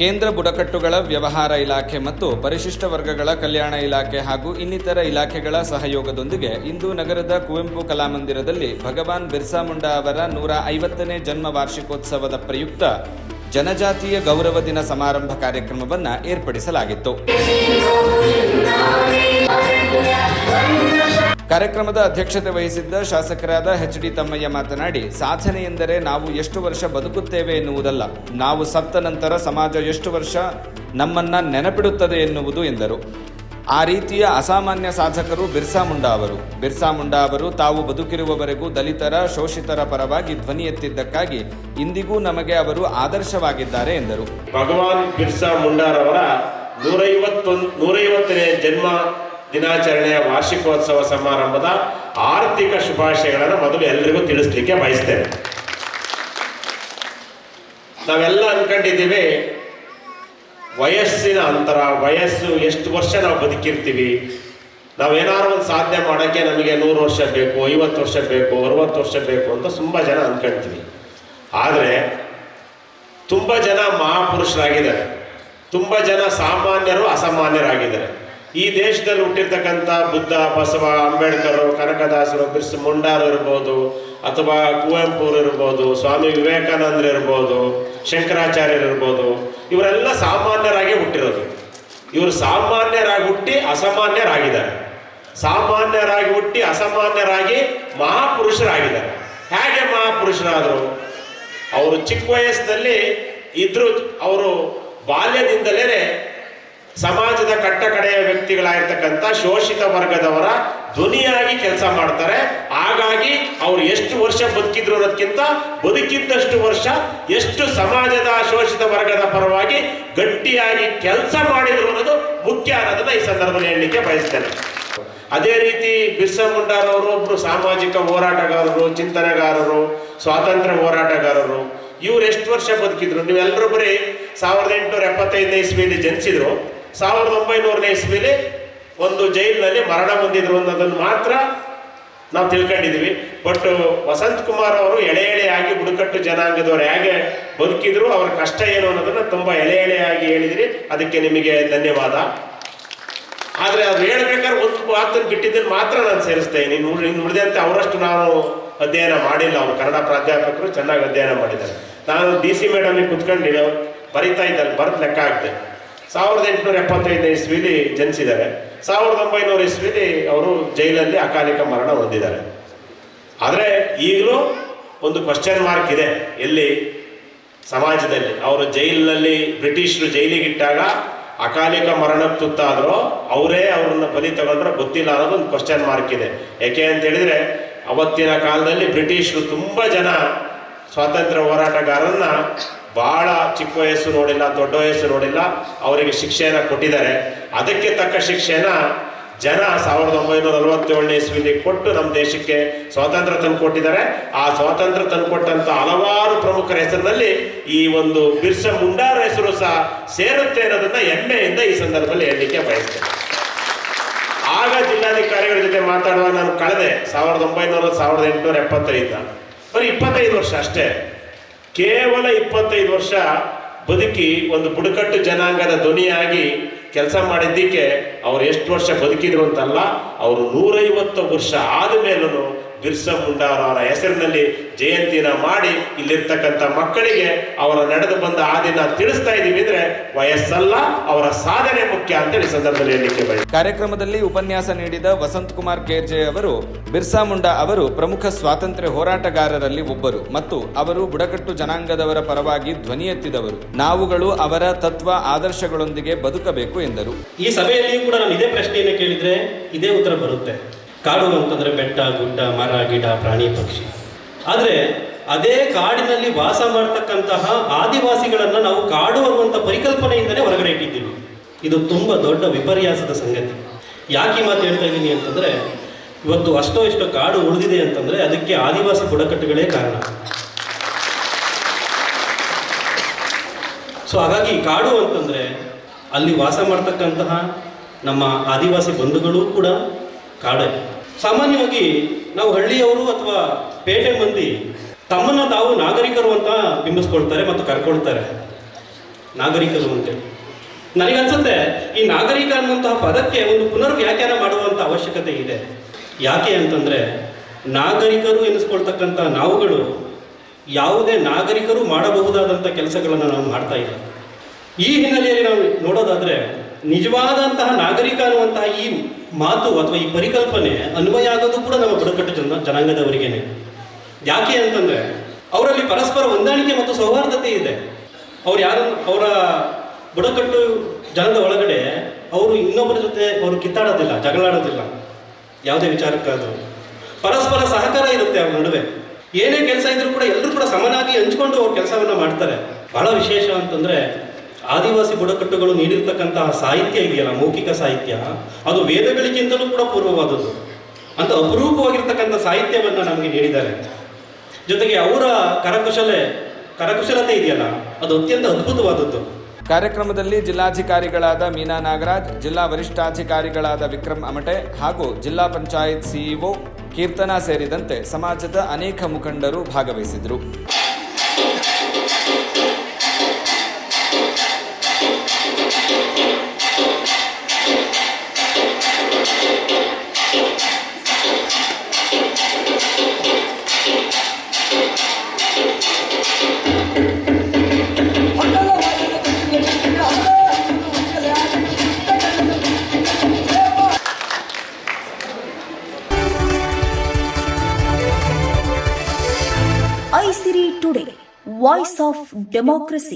ಕೇಂದ್ರ ಬುಡಕಟ್ಟುಗಳ ವ್ಯವಹಾರ ಇಲಾಖೆ ಮತ್ತು ಪರಿಶಿಷ್ಟ ವರ್ಗಗಳ ಕಲ್ಯಾಣ ಇಲಾಖೆ ಹಾಗೂ ಇನ್ನಿತರ ಇಲಾಖೆಗಳ ಸಹಯೋಗದೊಂದಿಗೆ ಇಂದು ನಗರದ ಕುವೆಂಪು ಕಲಾಮಂದಿರದಲ್ಲಿ ಭಗವಾನ್ ಬಿರ್ಸಾ ಮುಂಡಾ ಅವರ ನೂರ ಐವತ್ತನೇ ಜನ್ಮ ವಾರ್ಷಿಕೋತ್ಸವದ ಪ್ರಯುಕ್ತ ಜನಜಾತಿಯ ಗೌರವ ದಿನ ಸಮಾರಂಭ ಕಾರ್ಯಕ್ರಮವನ್ನು ಏರ್ಪಡಿಸಲಾಗಿತ್ತು. ಕಾರ್ಯಕ್ರಮದ ಅಧ್ಯಕ್ಷತೆ ವಹಿಸಿದ್ದ ಶಾಸಕರಾದ ಎಚ್ ಡಿ ತಮ್ಮಯ್ಯ ಮಾತನಾಡಿ, ಸಾಧನೆ ಎಂದರೆ ನಾವು ಎಷ್ಟು ವರ್ಷ ಬದುಕುತ್ತೇವೆ ಎನ್ನುವುದಲ್ಲ, ನಾವು ಸತ್ತ ನಂತರ ಸಮಾಜ ಎಷ್ಟು ವರ್ಷ ನಮ್ಮನ್ನ ನೆನಪಿಡುತ್ತದೆ ಎನ್ನುವುದು ಎಂದರು. ಆ ರೀತಿಯ ಅಸಾಮಾನ್ಯ ಸಾಧಕರು ಬಿರ್ಸಾ ಮುಂಡಾ ಅವರು. ಬಿರ್ಸಾ ಮುಂಡಾ ಅವರು ತಾವು ಬದುಕಿರುವವರೆಗೂ ದಲಿತರ, ಶೋಷಿತರ ಪರವಾಗಿ ಧ್ವನಿ ಎತ್ತಿದ್ದಕ್ಕಾಗಿ ಇಂದಿಗೂ ನಮಗೆ ಅವರು ಆದರ್ಶವಾಗಿದ್ದಾರೆ ಎಂದರು. ಭಗವಾನ್ ಬಿರ್ಸಾ ಮುಂಡಾರವರ ನೂರೈವತ್ತೊಂದು, ನೂರೈವತ್ತನೇ ಜನ್ಮ ದಿನಾಚರಣೆಯ ವಾರ್ಷಿಕೋತ್ಸವ ಸಮಾರಂಭದ ಆರ್ಥಿಕ ಶುಭಾಶಯಗಳನ್ನು ಮೊದಲು ಎಲ್ಲರಿಗೂ ತಿಳಿಸ್ಲಿಕ್ಕೆ ಬಯಸ್ತೇನೆ. ನಾವೆಲ್ಲ ಅನ್ಕೊಂಡಿದ್ದೀವಿ, ವಯಸ್ಸಿನ ಅಂತರ, ವಯಸ್ಸು, ಎಷ್ಟು ವರ್ಷ ನಾವು ಬದುಕಿರ್ತೀವಿ, ನಾವೇನಾದ್ರು ಒಂದು ಸಾಧನೆ ಮಾಡೋಕ್ಕೆ ನಮಗೆ ನೂರು ವರ್ಷ ಬೇಕು, ಐವತ್ತು ವರ್ಷ ಬೇಕು, ಅರವತ್ತು ವರ್ಷ ಬೇಕು ಅಂತ ತುಂಬ ಜನ ಅನ್ಕೊಳ್ತೀವಿ ಆದರೆ, ತುಂಬ ಜನ ಮಹಾಪುರುಷರಾಗಿದ್ದಾರೆ. ತುಂಬ ಜನ ಸಾಮಾನ್ಯರು ಅಸಾಮಾನ್ಯರಾಗಿದ್ದಾರೆ. ಈ ದೇಶದಲ್ಲಿ ಹುಟ್ಟಿರ್ತಕ್ಕಂಥ ಬುದ್ಧ, ಬಸವ, ಅಂಬೇಡ್ಕರ್, ಕನಕದಾಸರು ಬಿರ್ಸು ಮುಂಡಾರು ಇರ್ಬೋದು, ಅಥವಾ ಕುವೆಂಪುರು ಇರ್ಬೋದು, ಸ್ವಾಮಿ ವಿವೇಕಾನಂದರು ಇರ್ಬೋದು, ಶಂಕರಾಚಾರ್ಯರು ಇರ್ಬೋದು, ಇವರೆಲ್ಲ ಸಾಮಾನ್ಯರಾಗಿ ಹುಟ್ಟಿರೋದು. ಇವರು ಸಾಮಾನ್ಯರಾಗಿ ಹುಟ್ಟಿ ಅಸಾಮಾನ್ಯರಾಗಿದ್ದಾರೆ. ಸಾಮಾನ್ಯರಾಗಿ ಹುಟ್ಟಿ ಅಸಾಮಾನ್ಯರಾಗಿ ಮಹಾಪುರುಷರಾಗಿದ್ದಾರೆ. ಹೇಗೆ ಮಹಾಪುರುಷರಾದರು? ಅವರು ಚಿಕ್ಕ ವಯಸ್ಸಿನಲ್ಲಿ ಇದ್ರು, ಅವರು ಬಾಲ್ಯದಿಂದಲೇ ಸಮಾಜದ ಕಟ್ಟಕಡೆಯ ವ್ಯಕ್ತಿಗಳಾಗಿರ್ತಕ್ಕಂಥ ಶೋಷಿತ ವರ್ಗದವರ ಧ್ವನಿಯಾಗಿ ಕೆಲಸ ಮಾಡ್ತಾರೆ. ಹಾಗಾಗಿ ಅವರು ಎಷ್ಟು ವರ್ಷ ಬದುಕಿದ್ರು ಅನ್ನೋದಕ್ಕಿಂತ ಬದುಕಿದ್ದಷ್ಟು ವರ್ಷ ಎಷ್ಟು ಸಮಾಜದ ಶೋಷಿತ ವರ್ಗದ ಪರವಾಗಿ ಗಟ್ಟಿಯಾಗಿ ಕೆಲಸ ಮಾಡಿದ್ರು ಅನ್ನೋದು ಮುಖ್ಯ ಅನ್ನೋದನ್ನ ಈ ಸಂದರ್ಭದಲ್ಲಿ ಹೇಳಲಿಕ್ಕೆ ಬಯಸ್ತೇನೆ. ಅದೇ ರೀತಿ ಬಿರ್ಸಾ ಮುಂಡಾರವರು ಒಬ್ರು ಸಾಮಾಜಿಕ ಹೋರಾಟಗಾರರು, ಚಿಂತನೆಗಾರರು, ಸ್ವಾತಂತ್ರ್ಯ ಹೋರಾಟಗಾರರು, ಇವ್ರು ಎಷ್ಟು ವರ್ಷ ಬದುಕಿದ್ರು? ನೀವೆಲ್ಲರೂ ಬರೀ ಸಾವಿರದ ಎಂಟುನೂರ ಎಪ್ಪತ್ತೈದನೇ ಇಸ್ವಿಯಲ್ಲಿ ಜನಿಸಿದ್ರು. ಸಾವಿರದ ಒಂಬೈನೂರನೇ ಇಸ್ವಿಲಿ ಒಂದು ಜೈಲಿನಲ್ಲಿ ಮರಣ ಹೊಂದಿದ್ರು ಅನ್ನೋದನ್ನು ಮಾತ್ರ ನಾವು ತಿಳ್ಕೊಂಡಿದ್ದೀವಿ ಬಟ್ ವಸಂತ್ ಕುಮಾರ್ ಅವರು ಎಳೆ ಎಳೆಯಾಗಿ ಬುಡಕಟ್ಟು ಜನಾಂಗದವರು ಹೇಗೆ ಬದುಕಿದ್ರು, ಅವ್ರ ಕಷ್ಟ ಏನು ಅನ್ನೋದನ್ನ ತುಂಬಾ ಎಳೆ ಎಳೆಯಾಗಿ ಹೇಳಿದಿರಿ. ಅದಕ್ಕೆ ನಿಮಗೆ ಧನ್ಯವಾದ. ಆದರೆ ಅದು ಹೇಳ್ಬೇಕಾದ್ರೆ ಒಂದು ಮಾತನ್ನು ಬಿಟ್ಟಿದ್ದನ್ನು ಮಾತ್ರ ನಾನು ಸೇರಿಸ್ತೇನೆ ಇನ್ನು ಉಳ್- ಇನ್ನು ಉಳಿದಂತೆ ಅವರಷ್ಟು ನಾನು ಅಧ್ಯಯನ ಮಾಡಿಲ್ಲ. ಅವರು ಕನ್ನಡ ಪ್ರಾಧ್ಯಾಪಕರು ಚೆನ್ನಾಗಿ ಅಧ್ಯಯನ ಮಾಡಿದ್ದಾರೆ. ನಾನು ಡಿ ಸಿ ಮೇಡಮ್ ಕುತ್ಕೊಂಡಿರೋ ಬರಿತಾ ಇದ್ದಲ್ಲಿ ಬರೆದು ಲೆಕ್ಕ ಹಾಕ್ದೆ. ಸಾವಿರದ ಎಂಟುನೂರ ಎಪ್ಪತ್ತೈದನೇ ಇಸ್ವಿಲಿ ಜನಿಸಿದ್ದಾರೆ. ಸಾವಿರದ ಒಂಬೈನೂರ ಇಸ್ವಿಲಿ ಅವರು ಜೈಲಲ್ಲಿ ಅಕಾಲಿಕ ಮರಣ ಹೊಂದಿದ್ದಾರೆ. ಆದರೆ ಈಗಲೂ ಒಂದು ಕ್ವಶನ್ ಮಾರ್ಕ್ ಇದೆ ಎಲ್ಲಿ ಸಮಾಜದಲ್ಲಿ. ಅವರು ಜೈಲಿನಲ್ಲಿ ಬ್ರಿಟಿಷರು ಜೈಲಿಗಿಟ್ಟಾಗ ಅಕಾಲಿಕ ಮರಣಕ್ಕೆ ತುತ್ತಾದರೂ ಅವರೇ ಅವ್ರನ್ನ ಬಲಿ ತಗೊಂಡ್ರೆ ಗೊತ್ತಿಲ್ಲ ಅನ್ನೋದು ಒಂದು ಕ್ವಶನ್ ಮಾರ್ಕ್ ಇದೆ. ಯಾಕೆ ಅಂತ ಹೇಳಿದ್ರೆ ಅವತ್ತಿನ ಕಾಲದಲ್ಲಿ ಬ್ರಿಟಿಷರು ತುಂಬ ಜನ ಸ್ವಾತಂತ್ರ್ಯ ಹೋರಾಟಗಾರರನ್ನ ಬಹಳ ಚಿಕ್ಕ ವಯಸ್ಸು ನೋಡಿಲ್ಲ, ದೊಡ್ಡ ವಯಸ್ಸು ನೋಡಿಲ್ಲ, ಅವರಿಗೆ ಶಿಕ್ಷೆಯನ್ನು ಕೊಟ್ಟಿದ್ದಾರೆ. ಅದಕ್ಕೆ ತಕ್ಕ ಶಿಕ್ಷೆನ ಜನ ಸಾವಿರದ ಒಂಬೈನೂರ ನಲವತ್ತೇಳನೇ ಇಸ್ವಿಲಿ ಕೊಟ್ಟು ನಮ್ಮ ದೇಶಕ್ಕೆ ಸ್ವಾತಂತ್ರ್ಯ ತಂದು ಕೊಟ್ಟಿದ್ದಾರೆ ಆ ಸ್ವಾತಂತ್ರ್ಯ ತಂದು ಕೊಟ್ಟಂತ ಹಲವಾರು ಪ್ರಮುಖರ ಹೆಸರಿನಲ್ಲಿ ಈ ಒಂದು ಬಿರ್ಸ ಮುಂಡಾರ ಹೆಸರು ಸಹ ಸೇರುತ್ತೆ ಅನ್ನೋದನ್ನ ಹೆಮ್ಮೆಯಿಂದ ಈ ಸಂದರ್ಭದಲ್ಲಿ ಹೇಳಲಿಕ್ಕೆ ಬಯಸ್ತೇನೆ. ಆಗ ಜಿಲ್ಲಾಧಿಕಾರಿಗಳ ಜೊತೆ ಮಾತಾಡುವ ನಾನು ಕಳೆದೆ ಸಾವಿರದ ಒಂಬೈನೂರ, ಸಾವಿರದ ಎಂಟುನೂರ ಎಪ್ಪತ್ತೈದ ಬರೀ ಇಪ್ಪತ್ತೈದು ವರ್ಷ ಅಷ್ಟೇ. ಕೇವಲ ಇಪ್ಪತ್ತೈದು ವರ್ಷ ಬದುಕಿ ಒಂದು ಬುಡಕಟ್ಟು ಜನಾಂಗದ ಧ್ವನಿಯಾಗಿ ಕೆಲಸ ಮಾಡಿದ್ದಕ್ಕೆ ಅವ್ರು ಎಷ್ಟು ವರ್ಷ ಬದುಕಿದ್ರು ಅಂತಲ್ಲ, ಅವರು ನೂರೈವತ್ತು ವರ್ಷ ಆದ ಮೇಲೂ ಬಿರ್ಸಾ ಮುಂಡಾ ಅವರ ಹೆಸರಿನಲ್ಲಿ ಜಯಂತಿನ ಮಾಡಿ ಇಲ್ಲಿರ್ತಕ್ಕಂಥ ಮಕ್ಕಳಿಗೆ ಅವರ ನಡೆದು ಬಂದ ಹಾದಿನ ತಿಳಿಸ್ತಾ ಇದ್ದೀವಿ ಅಂದ್ರೆ ವಯಸ್ಸಲ್ಲ ಅವರ ಸಾಧನೆ ಮುಖ್ಯ ಅಂತೇಳಿ ಈ ಸಂದರ್ಭದಲ್ಲಿ ಹೇಳಿಕೆ. ಕಾರ್ಯಕ್ರಮದಲ್ಲಿ ಉಪನ್ಯಾಸ ನೀಡಿದ ವಸಂತ್ ಕುಮಾರ್ ಕೇರ್ಜೆ ಅವರು ಬಿರ್ಸಾ ಮುಂಡಾ ಅವರು ಪ್ರಮುಖ ಸ್ವಾತಂತ್ರ್ಯ ಹೋರಾಟಗಾರರಲ್ಲಿ ಒಬ್ಬರು ಮತ್ತು ಅವರು ಬುಡಕಟ್ಟು ಜನಾಂಗದವರ ಪರವಾಗಿ ಧ್ವನಿ ಎತ್ತಿದವರು. ನಾವುಗಳು ಅವರ ತತ್ವ ಆದರ್ಶಗಳೊಂದಿಗೆ ಬದುಕಬೇಕು ಎಂದರು. ಈ ಸಭೆಯಲ್ಲಿಯೂ ಕೂಡ ನಾನು ಇದೇ ಪ್ರಶ್ನೆಯನ್ನು ಕೇಳಿದ್ರೆ ಇದೇ ಉತ್ತರ ಬರುತ್ತೆ. ಕಾಡು ಅಂತಂದ್ರೆ ಬೆಟ್ಟ, ಗುಡ್ಡ, ಮರ, ಗಿಡ, ಪ್ರಾಣಿ, ಪಕ್ಷಿ. ಆದರೆ ಅದೇ ಕಾಡಿನಲ್ಲಿ ವಾಸ ಮಾಡ್ತಕ್ಕಂತಹ ಆದಿವಾಸಿಗಳನ್ನು ನಾವು ಕಾಡು ಅನ್ನುವಂಥ ಪರಿಕಲ್ಪನೆಯಿಂದಲೇ ಹೊರಗಡೆ ಇಟ್ಟಿದ್ದೀವಿ. ಇದು ತುಂಬ ದೊಡ್ಡ ವಿಪರ್ಯಾಸದ ಸಂಗತಿ. ಯಾಕೆ ಮಾತು ಹೇಳ್ತಾ ಇದ್ದೀನಿ ಅಂತಂದ್ರೆ, ಇವತ್ತು ಅಷ್ಟೋ ಇಷ್ಟೋ ಕಾಡು ಉಳಿದಿದೆ ಅಂತಂದ್ರೆ ಅದಕ್ಕೆ ಆದಿವಾಸಿ ಬುಡಕಟ್ಟುಗಳೇ ಕಾರಣ. ಸೊ ಹಾಗಾಗಿ ಕಾಡು ಅಂತಂದ್ರೆ ಅಲ್ಲಿ ವಾಸ ಮಾಡ್ತಕ್ಕಂತಹ ನಮ್ಮ ಆದಿವಾಸಿ ಬಂಧುಗಳು ಕೂಡ ಕಾಡೇ. ಸಾಮಾನ್ಯವಾಗಿ ನಾವು ಹಳ್ಳಿಯವರು ಅಥವಾ ಪೇಟೆ ಮಂದಿ ತಮ್ಮನ್ನ ತಾವು ನಾಗರಿಕರು ಅಂತ ಬಿಂಬಿಸ್ಕೊಳ್ತಾರೆ ಮತ್ತು ಕರ್ಕೊಳ್ತಾರೆ. ನಾಗರಿಕರು ಅಂತೇಳಿ. ನನಗನ್ಸುತ್ತೆ, ಈ ನಾಗರಿಕ ಅನ್ನುವಂತಹ ಪದಕ್ಕೆ ಒಂದು ಪುನರ್ ವ್ಯಾಖ್ಯಾನ ಮಾಡುವಂಥ ಅವಶ್ಯಕತೆ ಇದೆ. ಯಾಕೆ ಅಂತಂದರೆ, ನಾಗರಿಕರು ಎನಿಸ್ಕೊಳ್ತಕ್ಕಂಥ ನಾವುಗಳು ಯಾವುದೇ ನಾಗರಿಕರು ಮಾಡಬಹುದಾದಂಥ ಕೆಲಸಗಳನ್ನು ನಾವು ಮಾಡ್ತಾ ಇಲ್ಲ. ಈ ಹಿನ್ನೆಲೆಯಲ್ಲಿ ನಾವು ನೋಡೋದಾದ್ರೆ, ನಿಜವಾದಂತಹ ನಾಗರಿಕ ಅನ್ನುವಂತಹ ಈ ಮಾತು ಅಥವಾ ಈ ಪರಿಕಲ್ಪನೆ ಅನ್ವಯ ಆಗೋದು ಕೂಡ ನಮ್ಮ ಬುಡಕಟ್ಟು ಜನ, ಜನಾಂಗದವರಿಗೇನೆ. ಯಾಕೆ ಅಂತಂದ್ರೆ, ಅವರಲ್ಲಿ ಪರಸ್ಪರ ಹೊಂದಾಣಿಕೆ ಮತ್ತು ಸೌಹಾರ್ದತೆ ಇದೆ. ಅವ್ರು ಯಾರು, ಅವರ ಬುಡಕಟ್ಟು ಜನದ ಒಳಗಡೆ ಅವರು ಇನ್ನೊಬ್ಬರ ಜೊತೆ ಅವರು ಕಿತ್ತಾಡೋದಿಲ್ಲ, ಜಗಳಾಡೋದಿಲ್ಲ. ಯಾವುದೇ ವಿಚಾರಕ್ಕಾದರೂ. ಪರಸ್ಪರ ಸಹಕಾರ ಇರುತ್ತೆ ಅವ್ರ ನಡುವೆ. ಏನೇ ಕೆಲಸ ಇದ್ರೂ ಕೂಡ ಎಲ್ಲರೂ ಕೂಡ ಸಮನಾಗಿ ಹಂಚ್ಕೊಂಡು ಅವ್ರ ಕೆಲಸವನ್ನ ಮಾಡ್ತಾರೆ. ಬಹಳ ವಿಶೇಷ ಅಂತಂದ್ರೆ ಆದಿವಾಸಿ ಬುಡಕಟ್ಟುಗಳು ನೀಡಿರ್ತಕ್ಕಂತಹ ಸಾಹಿತ್ಯ ಇದೆಯಲ್ಲ, ಮೌಖಿಕ ಸಾಹಿತ್ಯ? ಅದು ವೇದಗಳಿಗಿಂತಲೂ ಕೂಡ ಪೂರ್ವವಾದದ್ದು. ಅಂತ ಅಪರೂಪವಾಗಿರ್ತಕ್ಕಂಥ ಸಾಹಿತ್ಯವನ್ನು ನಮಗೆ ನೀಡಿದ್ದಾರೆ. ಜೊತೆಗೆ ಅವರ ಕರಕುಶಲೆ, ಕರಕುಶಲತೆ ಇದೆಯಲ್ಲ, ಅದು ಅತ್ಯಂತ ಅದ್ಭುತವಾದದ್ದು. ಕಾರ್ಯಕ್ರಮದಲ್ಲಿ ಜಿಲ್ಲಾಧಿಕಾರಿಗಳಾದ ಮೀನಾ ನಾಗರಾಜ್, ಜಿಲ್ಲಾ ವರಿಷ್ಠಾಧಿಕಾರಿಗಳಾದ ವಿಕ್ರಮ್ ಅಮಟೆ ಹಾಗೂ ಜಿಲ್ಲಾ ಪಂಚಾಯತ್ ಸಿಇಒ ಕೀರ್ತನಾ ಸೇರಿದಂತೆ ಸಮಾಜದ ಅನೇಕ ಮುಖಂಡರು ಭಾಗವಹಿಸಿದರು ವಾಯ್ಸ್ ಆಫ್ ಡೆಮೋಕ್ರಸಿ